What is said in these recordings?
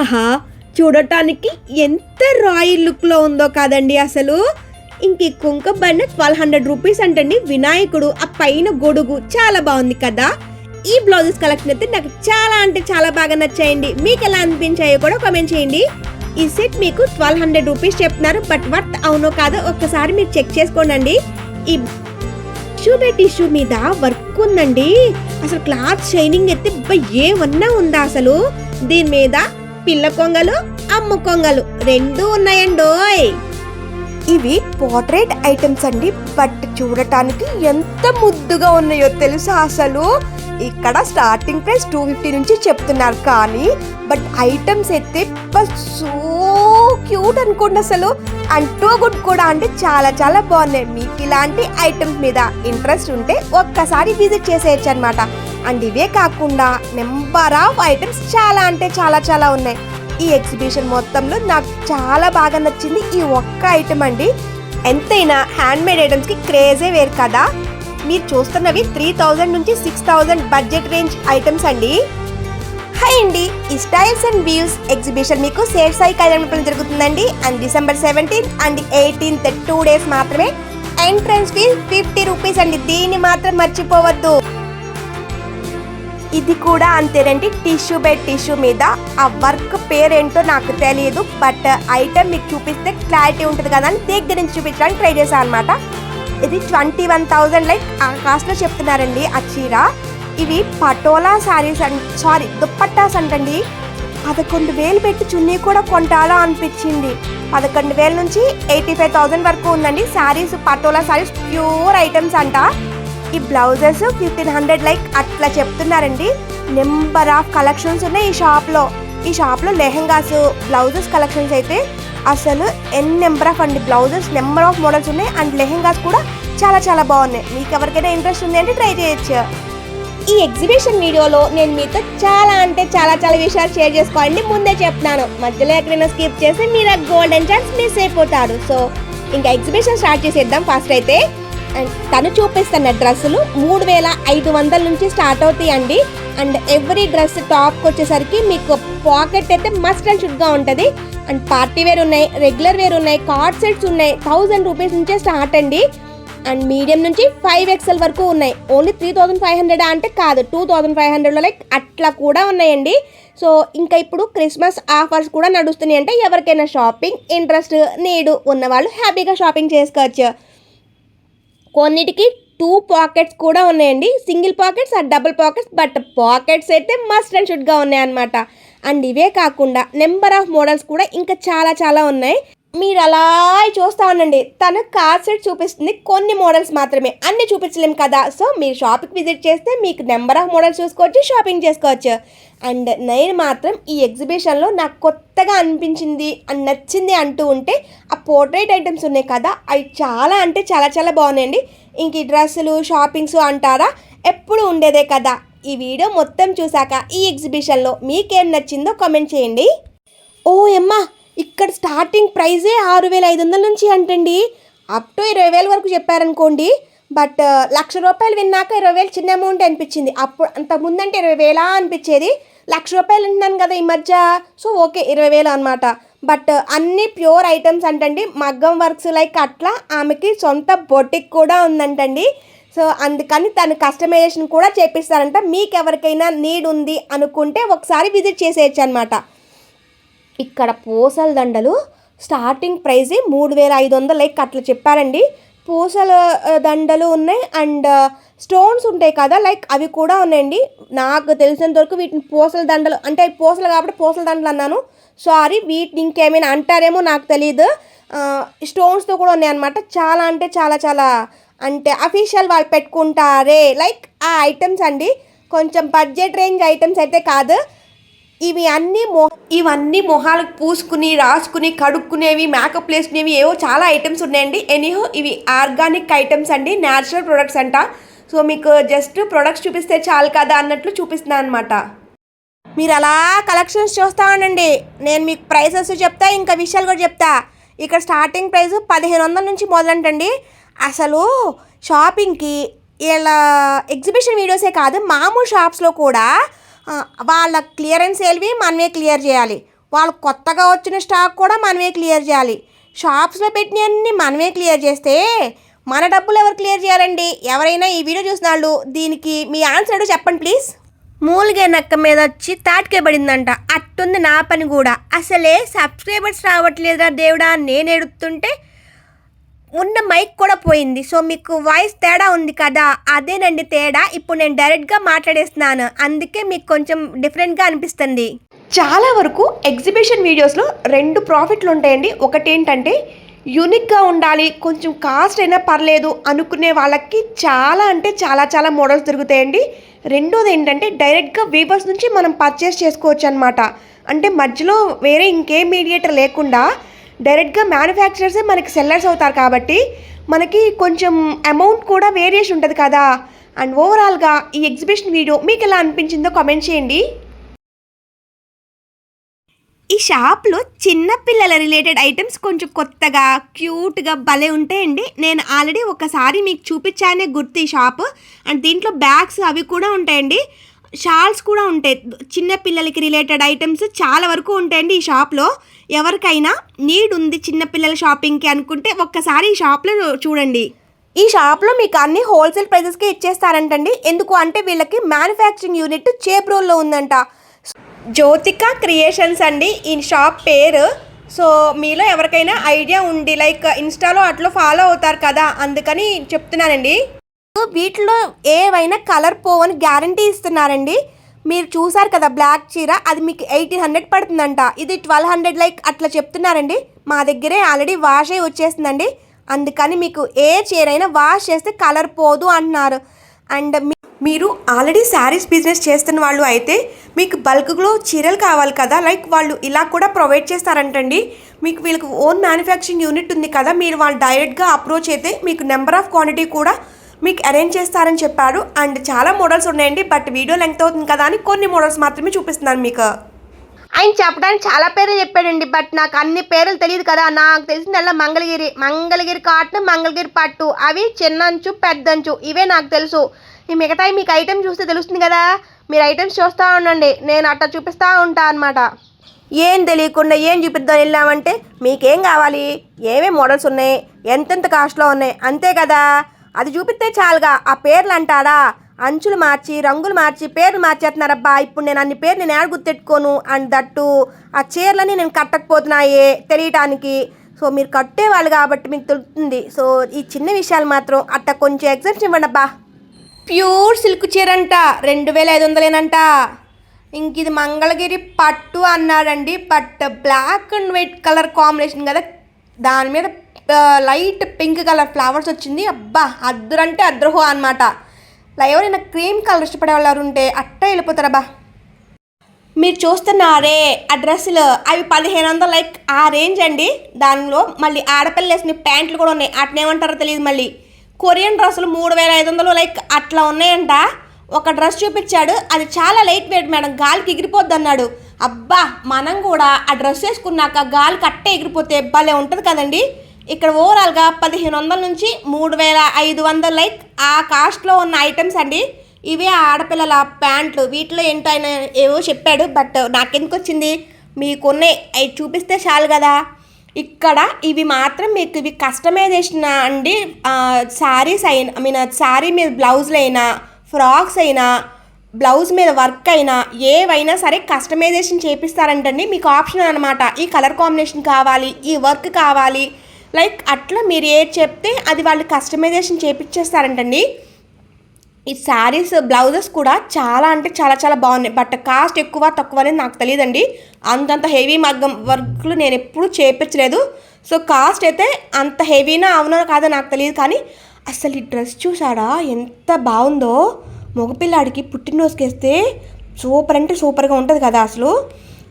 ఆహా చూడటానికి ఎంత రాయల్ లుక్లో ఉందో కాదండి అసలు. ఇంక ఈ కుంకబడిన ట్వెల్వ్ హండ్రెడ్ రూపీస్ అంటండి వినాయకుడు ఆ పైన గొడుగు చాలా బాగుంది కదా. ఈ బ్లౌజెస్ కలెక్షన్ అయితే నాకు చాలా అంటే చాలా బాగా నచ్చాయండి. మీకు ఎలా అనిపించాయో కూడా కామెంట్ చేయండి. ఈ సెట్ మీకు ట్వెల్వ్ హండ్రెడ్ రూపీస్ చెప్తున్నారు బట్ వర్త్ అవునో కాదో ఒక్కసారి మీరు చెక్ చేసుకోండి ఈ టిష్యూ బై టిష్యూ మీద వర్క్ ఉందండి. అసలు క్లాత్ షైనింగ్ అయితే ఏమన్నా ఉందా అసలు? దీని మీద పిల్ల కొంగలు అమ్మ కొంగలు రెండు ఉన్నాయండోయ్. ఇవి పోర్ట్రేట్ ఐటమ్స్ అండి. బట్ చూడటానికి ఎంత ముద్దుగా ఉన్నాయో తెలుసా అసలు? ఇక్కడ స్టార్టింగ్ ప్రైస్ టూ ఫిఫ్టీ నుంచి చెప్తున్నారు కానీ బట్ ఐటమ్స్ అయితే సో క్యూట్ అనుకోండి అసలు. అండ్ టూ గుడ్ కూడా అంటే చాలా చాలా బాగున్నాయి. మీకు ఇలాంటి ఐటమ్స్ మీద ఇంట్రెస్ట్ ఉంటే ఒక్కసారి విజిట్ చేసేయచ్చు అనమాట అండ్ ఇవే కాకుండా నెంబర్ ఆఫ్ ఐటమ్స్ చాలా అంటే చాలా చాలా ఉన్నాయి. ఈ ఎగ్జిబిషన్ మొత్తంలో నాకు చాలా బాగా నచ్చింది ఈ ఒక్క ఐటమ్ అండి. ఎంతైనా హ్యాండ్మేడ్ ఐటమ్స్కి క్రేజే వేరు కదా. మీరు చూస్తున్నవి త్రీ థౌజండ్ నుంచి six thousand budget range items అండి. హాయ్ అండి ఈ స్టైల్స్ అండ్ వ్యూస్ ఎగ్జిబిషన్ మీకు సేఫ్ సాయి కళ్యాణపురం జరుగుతుందండి. And December seventeenth and eighteenth two days మాత్రమే ఎంట్రన్స్ ఫీజ్ ఫిఫ్టీ రూపీస్ అండి. దీన్ని మాత్రం మర్చిపోవద్దు. ఇది కూడా అంతేనండి. టిష్యూ బెడ్ టిష్యూ మీద ఆ వర్క్ పేరేంటో నాకు తెలియదు బట్ ఐటమ్ మీకు చూపిస్తే క్లారిటీ ఉంటుంది కదా అని దగ్గర నుంచి చూపించడానికి ట్రై చేశాను అనమాట ఇది ట్వంటీ వన్ థౌజండ్ లైక్ ఆ కాస్ట్లో చెప్తున్నారండి ఆ చీర. ఇవి పటోలా శారీస్ అండ్ సారీ దుప్పట్టాస్ అంటండి. పదకొండు వేలు పెట్టి చున్నీ కూడా కొంటాలా అనిపించింది. పదకొండు వేల నుంచి ఎయిటీ ఫైవ్ థౌజండ్ వరకు ఉందండి. శారీస్ పటోలా శారీస్ ప్యూర్ ఐటమ్స్ అంట. ఈ బ్లౌజెస్ ఫిఫ్టీన్ హండ్రెడ్ లైక్ అట్లా చెప్తున్నారండి. నెంబర్ ఆఫ్ కలెక్షన్స్ ఉన్నాయి ఈ షాప్లో. ఈ షాప్లో లెహెంగాస్ బ్లౌజెస్ కలెక్షన్స్ అయితే అసలు ఎన్ నెంబర్ ఆఫ్ అండి బ్లౌజెస్ నెంబర్ ఆఫ్ మోడల్స్ ఉన్నాయి. అండ్ లెహెంగాస్ కూడా చాలా చాలా బాగున్నాయి. మీకు ఎవరికైనా ఇంట్రెస్ట్ ఉంది అంటే ట్రై చేయొచ్చు. ఈ ఎగ్జిబిషన్ వీడియోలో నేను మీతో చాలా అంటే చాలా చాలా విషయాలు షేర్ చేసుకోవాలని ముందే చెప్తున్నాను. మధ్యలో ఎక్కడైనా స్కిప్ చేస్తే మీరు ఆ గోల్డెన్ ఛాన్స్ మిస్ అయిపోతారు. సో ఇంకా ఎగ్జిబిషన్ స్టార్ట్ చేసేద్దాం. ఫస్ట్ అయితే అండ్ తను చూపిస్తున్న డ్రెస్సులు మూడు వేల ఐదు వందల నుంచి స్టార్ట్ అవుతాయి అండి అండ్ ఎవ్రీ డ్రెస్ టాప్కి వచ్చేసరికి మీకు పాకెట్ అయితే మస్ట్ అండ్ షుడ్గా ఉంటుంది. అండ్ పార్టీ వేర్ ఉన్నాయి రెగ్యులర్ వేర్ ఉన్నాయి కార్డ్ సెట్స్ ఉన్నాయి థౌజండ్ రూపీస్ నుంచే స్టార్ట్ అండి. అండ్ మీడియం నుంచి ఫైవ్ ఎక్స్ఎల్ వరకు ఉన్నాయి. Only three thousand five hundred అంటే కాదు టూ థౌజండ్ ఫైవ్ హండ్రెడ్లో లైక్ అట్లా కూడా ఉన్నాయండి. సో ఇంకా ఇప్పుడు క్రిస్మస్ ఆఫర్స్ కూడా నడుస్తున్నాయి. అంటే ఎవరికైనా షాపింగ్ ఇంట్రెస్ట్ నీడు ఉన్నవాళ్ళు హ్యాపీగా షాపింగ్ చేసుకోవచ్చు. కొన్నిటికి టూ పాకెట్స్ కూడా ఉన్నాయండి. సింగిల్ పాకెట్స్ ఆ డబుల్ పాకెట్స్ బట్ పాకెట్స్ అయితే మస్ట్ అండ్ షుడ్గా ఉన్నాయన్నమాట. అండ్ ఇవే కాకుండా నెంబర్ ఆఫ్ మోడల్స్ కూడా ఇంకా చాలా చాలా ఉన్నాయి. మీరు అలా చూస్తా ఉండండి. తను కార్ సెట్ చూపిస్తుంది. కొన్ని మోడల్స్ మాత్రమే. అన్ని చూపించలేం కదా. సో మీరు షాప్కి విజిట్ చేస్తే మీకు నెంబర్ ఆఫ్ మోడల్స్ చూసుకోవచ్చు షాపింగ్ చేసుకోవచ్చు. అండ్ నేను మాత్రం ఈ ఎగ్జిబిషన్లో నాకు కొత్తగా అనిపించింది అని నచ్చింది అంటూ ఉంటే ఆ పోర్ట్రేట్ ఐటమ్స్ ఉన్నాయి కదా అవి చాలా అంటే చాలా చాలా బాగున్నాయండి. ఇంక ఈ డ్రెస్సులు షాపింగ్స్ అంటారా? ఎప్పుడు ఉండేదే కదా. ఈ వీడియో మొత్తం చూశాక ఈ ఎగ్జిబిషన్లో మీకేం నచ్చిందో కామెంట్ చేయండి. ఓ అమ్మా ఇక్కడ స్టార్టింగ్ ప్రైజే ఆరు వేల ఐదు వందల నుంచి అంటండి. అప్ టు ఇరవై వేల వరకు చెప్పారనుకోండి. బట్ uh, లక్ష రూపాయలు విన్నాక ఇరవై వేలు చిన్న అమౌంట్ అనిపించింది. అప్పుడు అంత ముందంటే ఇరవై వేలా అనిపించేది. లక్ష రూపాయలు అంటున్నాను కదా ఈ మధ్య. సో ఓకే ఇరవై వేలు అనమాట బట్ uh, అన్ని ప్యూర్ ఐటమ్స్ అంటండి. మగ్గం వర్క్స్ లైక్ అట్లా ఆమెకి సొంత బొటిక్ కూడా ఉందంటండి. సో అందుకని తను కస్టమైజేషన్ కూడా చేపిస్తారంట. మీకు ఎవరికైనా నీడ్ ఉంది అనుకుంటే ఒకసారి విజిట్ చేసేయచ్చు అనమాట ఇక్కడ పూసల దండలు స్టార్టింగ్ ప్రైజ్ మూడు వేల ఐదు వందలు. లైక్ అట్లా చెప్పారండి. పూసల దండలు ఉన్నాయి అండ్ స్టోన్స్ ఉంటాయి కదా లైక్ అవి కూడా ఉన్నాయండి. నాకు తెలిసినంత వరకు వీటిని పూసల దండలు అంటే అవి పూసలు కాబట్టి పూసల దండలు అన్నాను. సారీ వీటిని ఇంకేమైనా అంటారేమో నాకు తెలియదు స్టోన్స్తో కూడా ఉన్నాయి అనమాట చాలా అంటే చాలా చాలా అంటే అఫీషియల్ వాళ్ళు పెట్టుకుంటారే. లైక్ ఆ ఐటమ్స్ అండి. కొంచెం బడ్జెట్ రేంజ్ ఐటమ్స్ అయితే కాదు. ఇవి అన్నీ మొ ఇవన్నీ మొహాలకు పూసుకుని రాసుకుని కడుక్కునేవి మేకప్ వేసుకునేవి ఏవో చాలా ఐటమ్స్ ఉన్నాయండి. ఎనీహో ఇవి ఆర్గానిక్ ఐటమ్స్ అండి. న్యాచురల్ ప్రొడక్ట్స్ అంట. సో మీకు జస్ట్ ప్రొడక్ట్స్ చూపిస్తే చాలు కదా అన్నట్లు చూపిస్తున్నాను అనమాట మీరు అలా కలెక్షన్స్ చూస్తా ఉండండి. నేను మీకు ప్రైసెస్ చెప్తా ఇంకా విషయాలు కూడా చెప్తా. ఇక్కడ స్టార్టింగ్ ప్రైస్ పదిహేను వందల నుంచి మొదలంటండి. అసలు షాపింగ్కి ఇలా ఎగ్జిబిషన్ వీడియోసే కాదు మామూలు షాప్స్లో కూడా వాళ్ళ క్లియరెన్స్ సేల్వి మనమే క్లియర్ చేయాలి. వాళ్ళు కొత్తగా వచ్చిన స్టాక్ కూడా మనమే క్లియర్ చేయాలి. షాప్స్లో పెట్టినవన్నీ మనమే క్లియర్ చేస్తే మన డబ్బులు ఎవరు క్లియర్ చేయాలండి? ఎవరైనా ఈ వీడియో చూసిన వాళ్ళు దీనికి మీ ఆన్సర్ ఏదో చెప్పండి ప్లీజ్. మూలిగే నక్క మీద వచ్చి తాటికే పడిందంట. అట్టుంది నా పని కూడా. అసలే సబ్స్క్రైబర్స్ రావట్లేదురా దేవుడా నేను ఎడుతుంటే ఉన్న మైక్ కూడా పోయింది. సో మీకు వాయిస్ తేడా ఉంది కదా? అదేనండి తేడా. ఇప్పుడు నేను డైరెక్ట్గా మాట్లాడేస్తున్నాను. అందుకే మీకు కొంచెం డిఫరెంట్గా అనిపిస్తుంది. చాలా వరకు ఎగ్జిబిషన్ వీడియోస్లో రెండు ప్రాఫిట్లు ఉంటాయండి. ఒకటి ఏంటంటే యూనిక్గా ఉండాలి కొంచెం కాస్ట్ అయినా పర్లేదు అనుకునే వాళ్ళకి చాలా అంటే చాలా చాలా మోడల్స్ దొరుకుతాయండి. రెండోది ఏంటంటే డైరెక్ట్గా వీవర్స్ నుంచి మనం పర్చేస్ చేసుకోవచ్చు అనమాట అంటే మధ్యలో వేరే ఇంకేం మీడియేటర్ లేకుండా డైరెక్ట్గా మ్యానుఫ్యాక్చరర్సే మనకి సెల్లర్స్ అవుతారు కాబట్టి మనకి కొంచెం అమౌంట్ కూడా వేరియేషన్ ఉంటుంది కదా. అండ్ ఓవరాల్గా ఈ ఎగ్జిబిషన్ వీడియో మీకు ఎలా అనిపించిందో కామెంట్ చేయండి. ఈ షాప్లో చిన్నపిల్లల రిలేటెడ్ ఐటమ్స్ కొంచెం కొత్తగా క్యూట్గా భలే ఉంటాయండి. నేను ఆల్రెడీ ఒకసారి మీకు చూపించానే గుర్తు ఈ షాప్ అండ్ దీంట్లో బ్యాగ్స్ అవి కూడా ఉంటాయండి. షాల్స్ కూడా ఉంటాయి. చిన్న పిల్లలకి రిలేటెడ్ ఐటమ్స్ చాలా వరకు ఉంటాయండి ఈ షాప్లో. ఎవరికైనా నీడ్ ఉంది చిన్నపిల్లల షాపింగ్కి అనుకుంటే ఒక్కసారి ఈ షాప్లో చూడండి. ఈ షాప్లో మీకు అన్ని హోల్సేల్ ప్రైజెస్కి ఇచ్చేస్తారంటండి. ఎందుకు అంటే వీళ్ళకి మ్యానుఫ్యాక్చరింగ్ యూనిట్ చేబ్రోల్లో ఉందంట. జ్యోతిక క్రియేషన్స్ అండి ఈ షాప్ పేరు. సో మీలో ఎవరికైనా ఐడియా ఉండి లైక్ ఇన్స్టాలో అట్లా ఫాలో అవుతారు కదా అందుకని చెప్తున్నానండి. వీటిలో ఏవైనా కలర్ పోవని గ్యారంటీ ఇస్తున్నారండి. మీరు చూసారు కదా బ్లాక్ చీర అది మీకు ఎయిటీన్ హండ్రెడ్ పడుతుందంట. ఇది ట్వెల్వ్ హండ్రెడ్ లైక్ అట్లా చెప్తున్నారండి. మా దగ్గరే ఆల్రెడీ వాష్ అయి వచ్చేసిందండి. అందుకని మీకు ఏ చీర అయినా వాష్ చేస్తే కలర్ పోదు అంటున్నారు. అండ్ మీరు ఆల్రెడీ శారీస్ బిజినెస్ చేస్తున్న వాళ్ళు అయితే మీకు బల్క్లో చీరలు కావాలి కదా. లైక్ వాళ్ళు ఇలా కూడా ప్రొవైడ్ చేస్తారంటండి. మీకు వీళ్ళకి ఓన్ మ్యానుఫ్యాక్చరింగ్ యూనిట్ ఉంది కదా. మీరు వాళ్ళు డైరెక్ట్గా అప్రోచ్ అయితే మీకు నెంబర్ ఆఫ్ క్వాంటిటీ కూడా మీకు అరేంజ్ చేస్తారని చెప్పారు అండ్ చాలా మోడల్స్ ఉన్నాయండి బట్ వీడియో లెంగ్త్ అవుతుంది కదా అని కొన్ని మోడల్స్ మాత్రమే చూపిస్తున్నాను మీకు. ఆయన చెప్పడానికి చాలా పేర్లు చెప్పాడండి బట్ నాకు అన్ని పేర్లు తెలియదు కదా. నాకు తెలిసిందల్లా మంగళగిరి మంగళగిరి కాటన్ మంగళగిరి పట్టు. అవి చిన్నంచు పెద్దంచు ఇవే నాకు తెలుసు. ఈ మిగతాయి మీకు ఐటెం చూస్తే తెలుస్తుంది కదా. మీరు ఐటమ్స్ చూస్తూ ఉండండి నేను అట్లా చూపిస్తూ ఉంటా అనమాట ఏం తెలియకుండా ఏం చూపిద్దాం వెళ్ళామంటే మీకేం కావాలి? ఏమేమి మోడల్స్ ఉన్నాయి? ఎంతెంత కాస్ట్లో ఉన్నాయి? అంతే కదా. అది చూపిస్తే చాలుగా. ఆ పేర్లు అంటారా అంచులు మార్చి రంగులు మార్చి పేర్లు మార్చేస్తున్నారబ్బా. ఇప్పుడు నేను అన్ని పేర్లు నేను ఏడ గుర్తెట్టుకోను. అండ్ దట్టు ఆ చీరలని నేను కట్టకపోతున్నాయే తెలియటానికి. సో మీరు కట్టేవాళ్ళు కాబట్టి మీకు తెలుస్తుంది. సో ఈ చిన్న విషయాలు మాత్రం అట్ట కొంచెం ఎగ్జామ్స్ ఇవ్వండి అబ్బా. ప్యూర్ సిల్క్ చీర అంట రెండు వేల ఐదు వందలేనంట. ఇంక ఇది మంగళగిరి పట్టు అన్నాడండి. But black and white colour combination కదా. దాని మీద లైట్ పింక్ కలర్ ఫ్లవర్స్ వచ్చింది. అబ్బా అద్దరంటే అద్రహో అనమాట ఎవరైనా క్రీమ్ కలర్ ఇష్టపడే వాళ్ళు ఉంటే అట్ట వెళ్ళిపోతారబ్బా. మీరు చూస్తున్నారే ఆ డ్రెస్సులు అవి పదిహేను వందలు లైక్ ఆ రేంజ్ అండి. దానిలో మళ్ళీ ఆడపిల్లలు వేసిన ప్యాంట్లు కూడా ఉన్నాయి. అట్నేమంటారో ఏమంటారో తెలియదు మళ్ళీ. కొరియన్ డ్రెస్సులు మూడు వేల ఐదు వందలు లైక్ అట్లా ఉన్నాయంట. ఒక డ్రెస్ చూపించాడు. అది చాలా లైట్ వెయిట్ మేడం. గాలికి ఎగిరిపోద్ది అన్నాడు. అబ్బా మనం కూడా ఆ డ్రెస్ వేసుకున్నాక గాలికి అట్టే ఎగిరిపోతే భలే ఉంటుంది కదండి. ఇక్కడ ఓవరాల్గా పదిహేను వందల నుంచి మూడు వేల ఐదు వందలు లైక్ ఆ కాస్ట్లో ఉన్న ఐటమ్స్ అండి. ఇవే ఆడపిల్లల ప్యాంట్లు. వీటిలో ఏంటో ఆయన ఏవో చెప్పాడు బట్ నాకెందుకు వచ్చింది? మీకున్నాయి. అవి చూపిస్తే చాలు కదా. ఇక్కడ ఇవి మాత్రం మీకు ఇవి కస్టమైజేషన్ అండి. శారీస్ అయినా ఐ మీన్ శారీ మీద బ్లౌజులు అయినా ఫ్రాక్స్ అయినా బ్లౌజ్ మీద వర్క్ అయినా ఏవైనా సరే కస్టమైజేషన్ చేపిస్తారంటండి. మీకు ఆప్షన్ అనమాట ఈ కలర్ కాంబినేషన్ కావాలి ఈ వర్క్ కావాలి లైక్ అట్లా మీరు ఏది చెప్తే అది వాళ్ళు కస్టమైజేషన్ చేపించేస్తారంటండి ఈ శారీస్ బ్లౌజెస్ కూడా చాలా అంటే చాలా చాలా బాగున్నాయి. బట్ కాస్ట్ ఎక్కువ తక్కువ అనేది నాకు తెలియదండి. అంతంత హెవీ మగ్గం వర్క్లు నేను ఎప్పుడూ చేపించలేదు సో కాస్ట్ అయితే అంత హెవీనా అవునో కాదో నాకు తెలియదు. కానీ అసలు ఈ డ్రెస్ చూసాడా ఎంత బాగుందో. మగపిల్లాడికి పుట్టినరోజుకి వేస్తే సూపర్ అంటే సూపర్గా ఉంటుంది కదా అసలు.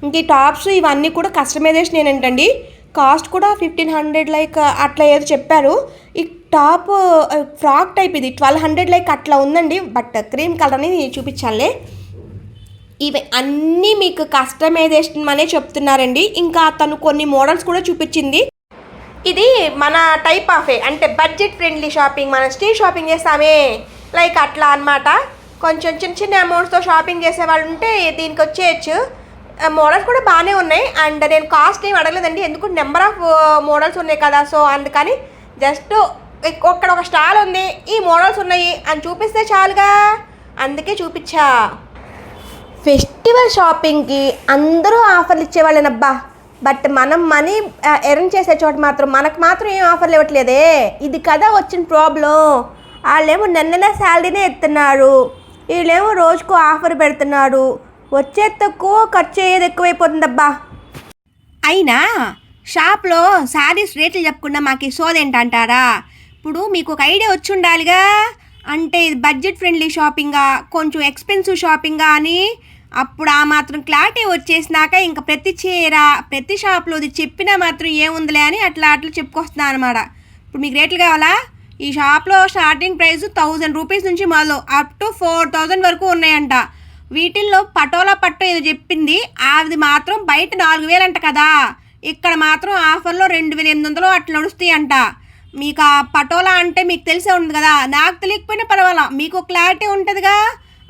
ఇంక ఈ టాప్స్ ఇవన్నీ కూడా కస్టమైజేషన్ ఏంటండి కాస్ట్ కూడా ఫిఫ్టీన్ హండ్రెడ్ లైక్ అట్లా ఏదో చెప్పారు. ఈ టాప్ ఫ్రాక్ టైప్ ఇది ట్వెల్వ్ హండ్రెడ్ లైక్ అట్లా ఉందండి. బట్ క్రీమ్ కలర్ అని చూపించాలే ఇవి అన్నీ మీకు కస్టమైజేషన్ అనే చెప్తున్నారండి. ఇంకా తను కొన్ని మోడల్స్ కూడా చూపించింది. ఇది మన టైప్ ఆఫ్ అంటే బడ్జెట్ ఫ్రెండ్లీ షాపింగ్. మనం స్ట్రీట్ షాపింగ్ చేస్తామే. లైక్ అట్లా అన్నమాట. కొంచెం చిన్న చిన్న అమౌంట్స్తో షాపింగ్ చేసే వాళ్ళు ఉంటే దీనికి వచ్చేయచ్చు మోడల్స్ కూడా బాగానే ఉన్నాయి. అండ్ నేను కాస్ట్ ఏం అడగలేదండి. ఎందుకు? నెంబర్ ఆఫ్ మోడల్స్ ఉన్నాయి కదా. సో అందుకని జస్ట్ ఒక్కడ ఒక స్టాల్ ఉంది. ఈ మోడల్స్ ఉన్నాయి. అని చూపిస్తే చాలుగా. అందుకే చూపించా. ఫెస్టివల్ షాపింగ్కి అందరూ ఆఫర్లు ఇచ్చేవాళ్ళేనబ్బా. బట్ మనం మనీ ఎర్న్ చేసే చోట మాత్రం మనకు మాత్రం ఏం ఆఫర్లు ఇవ్వట్లేదే. ఇది కదా వచ్చిన ప్రాబ్లం వాళ్ళేమో నెల నెల శాలరీనే ఎత్తున్నారు వీళ్ళేమో రోజుకు ఆఫర్ పెడుతున్నారు. వచ్చేది తక్కువ ఖర్చు అయ్యేది ఎక్కువైపోతుందబ్బా. అయినా షాప్లో శారీస్ రేట్లు చెప్పకుండా మాకు సోదేంటంటారా? ఇప్పుడు మీకు ఒక ఐడియా వచ్చి ఉండాలిగా అంటే ఇది బడ్జెట్ ఫ్రెండ్లీ షాపింగా కొంచెం ఎక్స్పెన్సివ్ షాపింగా అని. అప్పుడు ఆ మాత్రం క్లారిటీ వచ్చేసినాక ఇంకా ప్రతి చీర ప్రతి షాప్లో ఇది చెప్పినా మాత్రం ఏముందిలే అని అట్లా అట్లా చెప్పుకొస్తున్నాను అనమాట. ఇప్పుడు మీకు రేట్లు కావాలా? ఈ షాప్లో స్టార్టింగ్ ప్రైస్ థౌజండ్ రూపీస్ నుంచి మొదలు అప్ టు ఫోర్ థౌజండ్ వరకు ఉన్నాయంట. వీటిల్లో పటోలా పట్టు ఏదో చెప్పింది. అది మాత్రం బయట నాలుగు వేలు అంట కదా. ఇక్కడ మాత్రం ఆఫర్లో రెండు వేల ఎనిమిది వందలు అట్లా నడుస్తాయి అంట మీకు ఆ పటోలా అంటే మీకు తెలిసే ఉంది కదా. నాకు తెలియకపోయినా పర్వాలా. మీకు క్లారిటీ ఉంటుందిగా?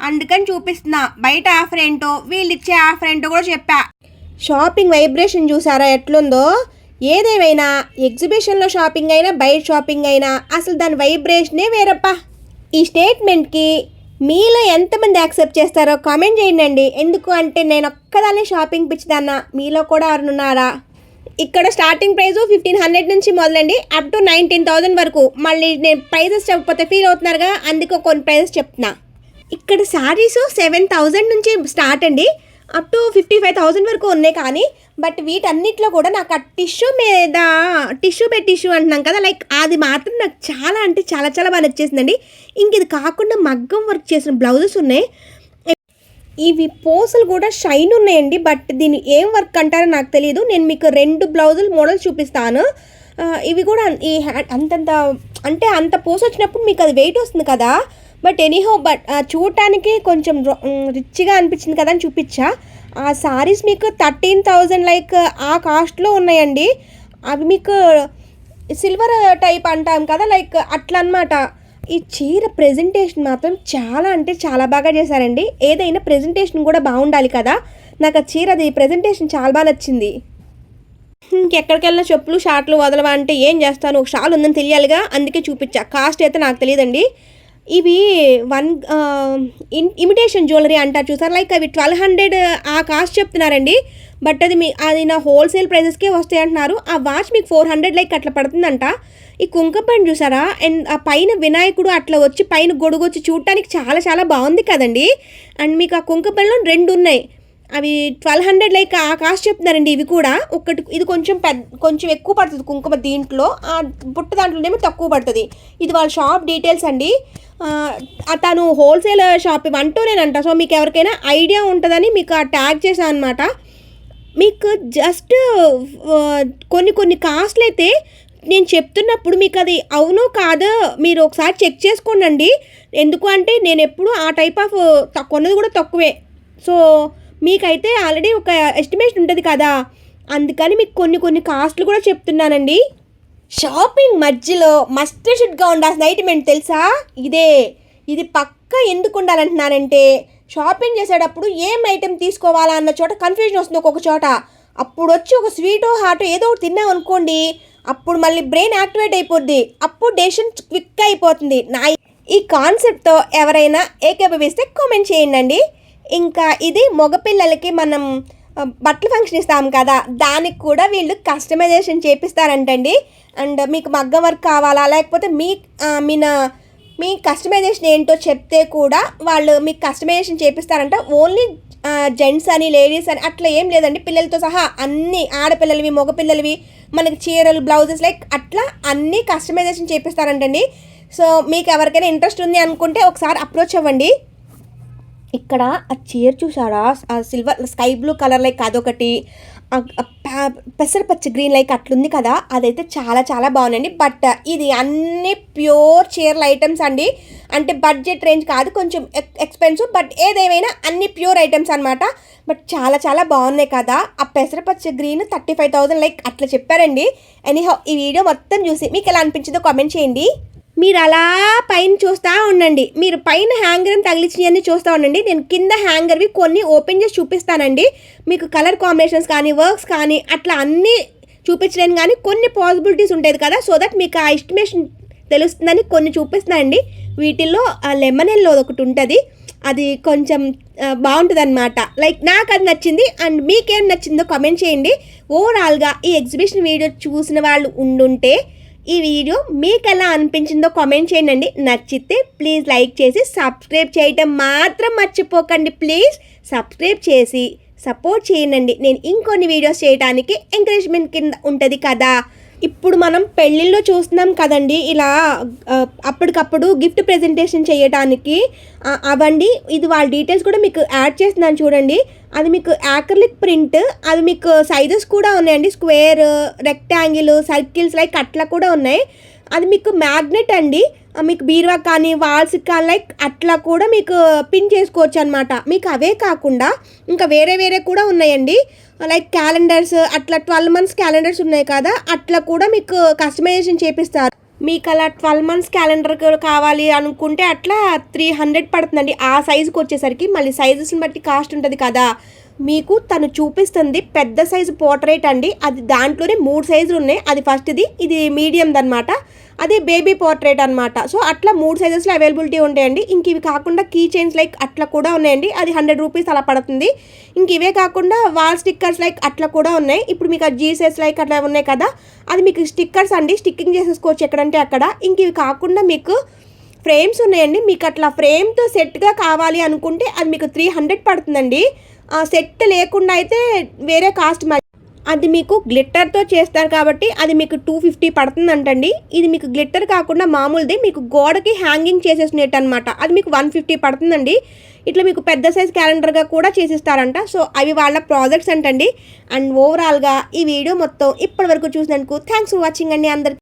అందుకని చూపిస్తున్నా. బయట ఆఫర్ ఏంటో వీళ్ళు ఇచ్చే ఆఫర్ ఏంటో కూడా చెప్పా. షాపింగ్ వైబ్రేషన్ చూసారా? ఎట్లుందో? ఏదేమైనా ఎగ్జిబిషన్లో షాపింగ్ అయినా బయట షాపింగ్ అయినా అసలు దాని వైబ్రేషనే వేరప్పా. ఈ స్టేట్మెంట్కి మీలో ఎంతమంది యాక్సెప్ట్ చేస్తారో కామెంట్ చేయండి ఎందుకు అంటే నేను ఒక్కదాన్ని షాపింగ్ పిచ్చిదన్నా. మీలో కూడా ఎవరున్నారా ఇక్కడ స్టార్టింగ్ ప్రైస్ ఫిఫ్టీన్ హండ్రెడ్ నుంచి మొదలండి. అప్ టు నైన్టీన్ థౌజండ్ వరకు. మళ్ళీ నేను ప్రైజెస్ చెప్పకపోతే ఫీల్ అవుతున్నారుగా? అందుకు కొన్ని ప్రైజెస్ చెప్తున్నా. ఇక్కడ శారీస్ సెవెన్ థౌజండ్ నుంచి స్టార్ట్ అండి. Up to fifty five thousand వరకు ఉన్నాయి కానీ బట్ వీటన్నిటిలో కూడా నాకు ఆ టిష్యూ మీద టిష్యూ బెడ్ టిష్యూ అంటున్నాం కదా లైక్ అది మాత్రం నాకు చాలా అంటే చాలా చాలా బాగా నచ్చేసిందండి. ఇంక ఇది కాకుండా మగ్గం వర్క్ చేసిన బ్లౌజెస్ ఉన్నాయి. ఇవి పోసలు కూడా షైన్ ఉన్నాయండి బట్ దీని ఏం వర్క్ అంటారో నాకు తెలియదు నేను మీకు రెండు బ్లౌజులు మోడల్ చూపిస్తాను. ఇవి కూడా ఈ అంతంత అంటే అంత పోస్ వచ్చినప్పుడు మీకు అది వెయిట్ వస్తుంది కదా. బట్ ఎనీహో బట్ చూడటానికి కొంచెం రొ- రిచ్గా అనిపించింది కదా అని చూపించా. ఆ శారీస్ మీకు థర్టీన్ థౌజండ్ లైక్ ఆ కాస్ట్లో ఉన్నాయండి. అవి మీకు సిల్వర్ టైప్ అంటాం కదా లైక్ అట్లా ఈ చీర ప్రెజెంటేషన్ మాత్రం చాలా అంటే చాలా బాగా చేశారండి. ఏదైనా ప్రెజెంటేషన్ కూడా బాగుండాలి కదా. నాకు ఆ చీరది ప్రెజెంటేషన్ చాలా బాగా నచ్చింది. ఇంకెక్కడికి వెళ్ళిన చెప్పులు షార్ట్లు వదలవా అంటే ఏం చేస్తాను? ఒక షాల్ ఉందని తెలియాలిగా అందుకే చూపించా. కాస్ట్ అయితే నాకు తెలియదండి. ఇవి వన్ ఇన్ ఇమిటేషన్ జ్యువెలరీ అంటారు చూసారు? లైక్ అవి ట్వెల్వ్ హండ్రెడ్ ఆ కాస్ట్ చెప్తున్నారండి. బట్ అది మీ అది నా హోల్సేల్ ప్రైజెస్కే వస్తాయి అంటున్నారు. ఆ వాచ్ మీకు ఫోర్ హండ్రెడ్ లైక్ అట్లా పడుతుందంట. ఈ కుంకపండు చూసారా? అండ్ ఆ పైన వినాయకుడు అట్లా వచ్చి పైన గొడుగు వచ్చి చూడటానికి చాలా చాలా బాగుంది కదండి. అండ్ మీకు ఆ కుంకపండులో రెండు ఉన్నాయి. అవి ట్వెల్వ్ హండ్రెడ్ లైక్ ఆ కాస్ట్ చెప్తున్నారండి ఇవి కూడా. ఒకటి ఇది కొంచెం పెద్ద కొంచెం ఎక్కువ పడుతుంది కుంకుమ దీంట్లో. ఆ బుట్ట దాంట్లోనేమో తక్కువ పడుతుంది. ఇది వాళ్ళ షాప్ డీటెయిల్స్ అండి. తను హోల్సేల్ షాప్ ఇవంటూనేనంట సో మీకు ఎవరికైనా ఐడియా ఉంటుందని మీకు ఆ ట్యాగ్ చేశాను అనమాట మీకు జస్ట్ కొన్ని కొన్ని కాస్ట్లు అయితే నేను చెప్తున్నప్పుడు మీకు అది అవునో కాదో మీరు ఒకసారి చెక్ చేసుకోండి ఎందుకు అంటే నేను ఎప్పుడు ఆ టైప్ ఆఫ్ కొన్నది కూడా తక్కువే. సో మీకైతే ఆల్రెడీ ఒక ఎస్టిమేషన్ ఉంటుంది కదా. అందుకని మీకు కొన్ని కొన్ని కాస్ట్లు కూడా చెప్తున్నానండి. షాపింగ్ మధ్యలో మస్ట్ షుడ్గా ఉండాల్సిన ఐటమ్ ఏంటి తెలుసా? ఇదే. ఇది పక్క ఎందుకు ఉండాలంటున్నానంటే షాపింగ్ చేసేటప్పుడు ఏం ఐటెం తీసుకోవాలా అన్న చోట కన్ఫ్యూజన్ వస్తుంది ఒక్కొక్క చోట. అప్పుడు వచ్చి ఒక స్వీటో హాటో ఏదో ఒకటి తిన్నాం అనుకోండి అప్పుడు మళ్ళీ బ్రెయిన్ యాక్టివేట్ అయిపోద్ది. అప్పుడు డెసిషన్ క్విక్ అయిపోతుంది. నా ఈ కాన్సెప్ట్తో ఎవరైనా ఏకీభవిస్తే కామెంట్ చేయండి. ఇంకా ఇది మగపిల్లలకి మనం బట్టలు ఫంక్షన్ ఇస్తాం కదా దానికి కూడా వీళ్ళు కస్టమైజేషన్ చేపిస్తారంటండి. అండ్ మీకు మగ్గం వర్క్ కావాలా లేకపోతే మీ మీ మీన మీ కస్టమైజేషన్ ఏంటో చెప్తే కూడా వాళ్ళు మీకు కస్టమైజేషన్ చేపిస్తారంట. ఓన్లీ జెంట్స్ అని లేడీస్ అని అట్లా ఏం లేదండి. పిల్లలతో సహా అన్ని ఆడపిల్లలవి మగపిల్లలవి మనకి చీరలు బ్లౌజెస్ లైక్ అట్లా అన్నీ కస్టమైజేషన్ చేపిస్తారంటండి. సో మీకు ఎవరికైనా ఇంట్రెస్ట్ ఉంది అనుకుంటే ఒకసారి అప్రోచ్ అవ్వండి. ఇక్కడ ఆ చీర చూసారా ఆ silver sky blue colour like అదొకటి. పెసర పచ్చ పెసరపచ్చ గ్రీన్ లైక్ అట్లుంది కదా? అదైతే చాలా చాలా బాగుందండి. బట్ uh, ఇది అన్ని ప్యూర్ చీరల ఐటమ్స్ అండి. అంటే బడ్జెట్ రేంజ్ కాదు కొంచెం ఎక్స్పెన్సివ్ బట్ ఏదేమైనా అన్ని ప్యూర్ ఐటమ్స్ అనమాట బట్ చాలా చాలా బాగున్నాయి కదా? ఆ పెసరపచ్చ green thirty five thousand like అట్లా చెప్పారండి. ఎనీహౌ ఈ వీడియో మొత్తం చూసి మీకు ఎలా అనిపించిందో కామెంట్ చేయండి. మీరు అలా పైన చూస్తూ ఉండండి. మీరు పైన హ్యాంగర్ తగిలించినవన్నీ చూస్తూ ఉండండి. నేను కింద హ్యాంగర్వి కొన్ని ఓపెన్ చేసి చూపిస్తానండి. మీకు కలర్ కాంబినేషన్స్ కానీ వర్క్స్ కానీ అట్లా అన్నీ చూపించలేను కానీ కొన్ని పాసిబిలిటీస్ ఉంటుంది కదా. సో దట్ మీకు ఆ ఎస్టిమేషన్ తెలుస్తుందని కొన్ని చూపిస్తానండి. వీటిల్లో లెమన్ ఎల్లో ఒకటి ఉంటుంది. అది కొంచెం బాగుంటుంది అనమాట లైక్ నాకు అది నచ్చింది అండ్ మీకేం నచ్చిందో కామెంట్ చేయండి. ఓవరాల్గా ఈ ఎగ్జిబిషన్ వీడియో చూసిన వాళ్ళు ఉండుంటే ఈ వీడియో మీకు ఎలా అనిపించిందో కామెంట్ చేయండి. నచ్చితే ప్లీజ్ లైక్ చేసి సబ్స్క్రైబ్ చేయటం మాత్రం మర్చిపోకండి. ప్లీజ్ సబ్స్క్రైబ్ చేసి సపోర్ట్ చేయండి. నేను ఇంకొన్ని వీడియోస్ చేయడానికి ఎంకరేజ్మెంట్ కింద ఉంటుంది కదా. ఇప్పుడు మనం పెళ్ళిళ్ళలో చూస్తున్నాం కదండి. ఇలా అప్పటికప్పుడు గిఫ్ట్ ప్రెజెంటేషన్ చేయడానికి అవండి ఇది వాళ్ళ డీటెయిల్స్ కూడా మీకు యాడ్ చేస్తున్నాను చూడండి. అది మీకు యాక్రిలిక్ ప్రింట్ అది మీకు సైజెస్ కూడా ఉన్నాయండి. స్క్వేర్ రెక్టాంగిల్ సర్కిల్స్ లైక్ అట్లా కూడా ఉన్నాయి. అది మీకు మ్యాగ్నెట్ అండి. మీకు బీరువా కానీ వాల్స్ కానీ లైక్ అట్లా కూడా మీకు పిన్ చేసుకోవచ్చు అనమాట మీకు అవే కాకుండా ఇంకా వేరే వేరే కూడా ఉన్నాయండి. లైక్ క్యాలెండర్స్ అట్లా ట్వెల్వ్ మంత్స్ క్యాలెండర్స్ ఉన్నాయి కదా అట్లా కూడా మీకు కస్టమైజేషన్ చేపిస్తారు. మీకు అలా ట్వెల్వ్ మంత్స్ క్యాలెండర్ కావాలి అనుకుంటే అట్లా త్రీ హండ్రెడ్ పడుతుందండి. ఆ సైజుకి వచ్చేసరికి మళ్ళీ సైజెస్ని బట్టి కాస్ట్ ఉంటుంది కదా. మీకు తను చూపిస్తుంది పెద్ద సైజు పోర్ట్రేట్ అండి. అది దాంట్లోనే మూడు సైజులు ఉన్నాయి. అది ఫస్ట్ది ఇది మీడియంది అనమాట అదే బేబీ పోర్ట్రేట్ అనమాట సో అట్లా మూడు సైజెస్లో అవైలబిలిటీ ఉంటాయండి. ఇంక ఇవి కాకుండా కీ చైన్స్ లైక్ అట్లా కూడా ఉన్నాయండి. అది హండ్రెడ్ రూపీస్ అలా పడుతుంది. ఇంక ఇవే కాకుండా వాల్ స్టిక్కర్స్ లైక్ అట్లా కూడా ఉన్నాయి. ఇప్పుడు మీకు ఆ జీసెస్ లైక్ అట్లా ఉన్నాయి కదా అది మీకు స్టిక్కర్స్ అండి. స్టిక్కింగ్ చేసేసుకోవచ్చు ఎక్కడంటే అక్కడ. ఇంక ఇవి కాకుండా మీకు ఫ్రేమ్స్ ఉన్నాయండి. మీకు అట్లా ఫ్రేమ్తో సెట్గా కావాలి అనుకుంటే అది మీకు త్రీ హండ్రెడ్ పడుతుందండి. సెట్ లేకుండా అయితే వేరే కాస్ట్ మరి. అది మీకు గ్లిట్టర్తో చేస్తారు కాబట్టి అది మీకు టూ ఫిఫ్టీ పడుతుందంటండి. ఇది మీకు గ్లిట్టర్ కాకుండా మామూలుది. మీకు గోడకి హ్యాంగింగ్ చేసేసినట్టు అనమాట అది మీకు వన్ ఫిఫ్టీ పడుతుందండి. ఇట్లా మీకు పెద్ద సైజ్ క్యాలెండర్గా కూడా చేసిస్తారంట. సో అవి వాళ్ళ ప్రాజెక్ట్స్ అంటండి. అండ్ ఓవరాల్గా ఈ వీడియో మొత్తం ఇప్పటి వరకు చూసినందుకు థ్యాంక్స్ ఫర్ వాచింగ్ అండి అందరికీ.